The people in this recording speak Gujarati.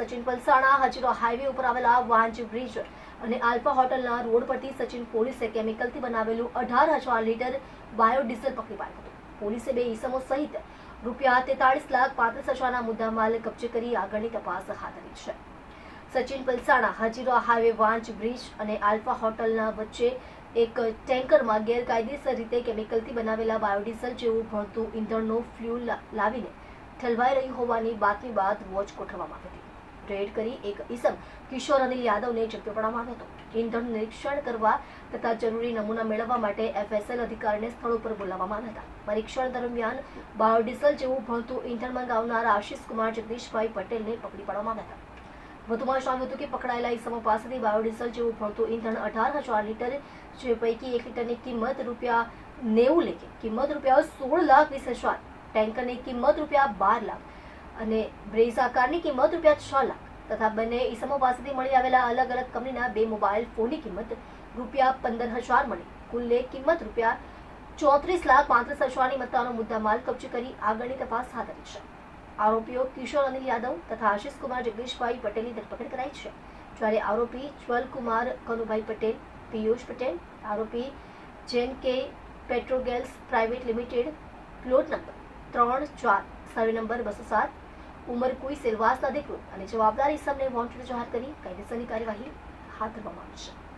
સચિન પલસાણા, હજીરો હાઈવે ઉપર આવેલા વાંજ બ્રિજ અને આલ્ફા હોટલના રોડ પરથી સચિન પોલીસે કેમિકલથી બનાવેલું અઢાર હજાર લીટર બાયોડીઝલ પકડી પાડ્યું હતું. પોલીસે બે ઈસમો સહિત રૂપિયા તેતાળીસ લાખ પાંત્રીસ હજારના મુદ્દામાલ કબજે કરી આગળની તપાસ હાથ ધરી છે. સચિન પલસાણા, હજીરો હાઈવે વાંચ બ્રિજ અને આલ્ફા હોટલના વચ્ચે એક ટેન્કરમાં ગેરકાયદેસર રીતે કેમિકલથી બનાવેલા બાયોડીઝલ જેવું ભણતું ઈંધણનો ફ્યુલ લાવીને ઠલવાઈ રહ્યું હોવાની બાતમી બાદ વોચ ગોઠવવામાં આવી હતી. રેડ કરી એક ઇસમ કિશોર અનિલ યાદવને ઝડપી પાડવામાં આવ્યો હતો. ઇંધણ નિરીક્ષણ કરવા તથા જરૂરી નમૂના મેળવવા માટે એફએસએલ અધિકારીને સ્થળ ઉપર બોલાવવામાં હતા. પરીક્ષણ દરમિયાન બાયોડીઝલ જેવું ભણતું ઇંધણ મંગાવનાર આશિષકુમાર જગદીશભાઈ પટેલને પકડી પાડવામાં આવ્યા હતા. વધુમાં જણાવ્યું હતું કે પકડાયેલા ઈસમો પાસેથી બાયોડીઝલ જેવું ભળતું ઇંધણ અઢાર હજાર લીટર જે પૈકી એક લીટરની કિંમત રૂપિયા નેવું લેખે કિંમત રૂપિયા સોળ લાખ વીસ હજાર, ટેન્કરની કિંમત રૂપિયા બાર લાખ. અને બ્રેઝ આકારની કિંમત રૂપિયા છ લાખ તથા બંને ઈસમો પાસેથી મળી આવેલા અલગ અલગ કંપનીના બે મોબાઈલ ફોનની કિંમત રૂપિયા પંદર હજાર મળી. કુલ્લે કિંમત રૂપિયા ચોત્રીસ લાખ પાંત્રીસ હજારની મત્તાનો મુદ્દામાલ કબજે કરી આગળની તપાસ હાથ ધરી છે. આરોપીઓ કિશોર અનિલ યાદવ તથા આશિષ કુમાર જગદીશભાઈ પટેલની ધરપકડ કરાઈ છે. જ્યારે આરોપી જ્વલકુમાર કનુભાઈ પટેલ, પિયુષ પટેલ, આરોપી જેન કે પેટ્રોગેલ્સ પ્રાઇવેટ લિમિટેડ, પ્લોટ નંબર ત્રણ ચાર સર્વે નંબર બસો સાત. ઉમર કોઈ સેલવાસના અધિકૃત અને જવાબદાર ઇસમને વોન્ટેડ જાહેર કરી કાયદેસરની કાર્યવાહી હાથ ધરવામાં આવી છે.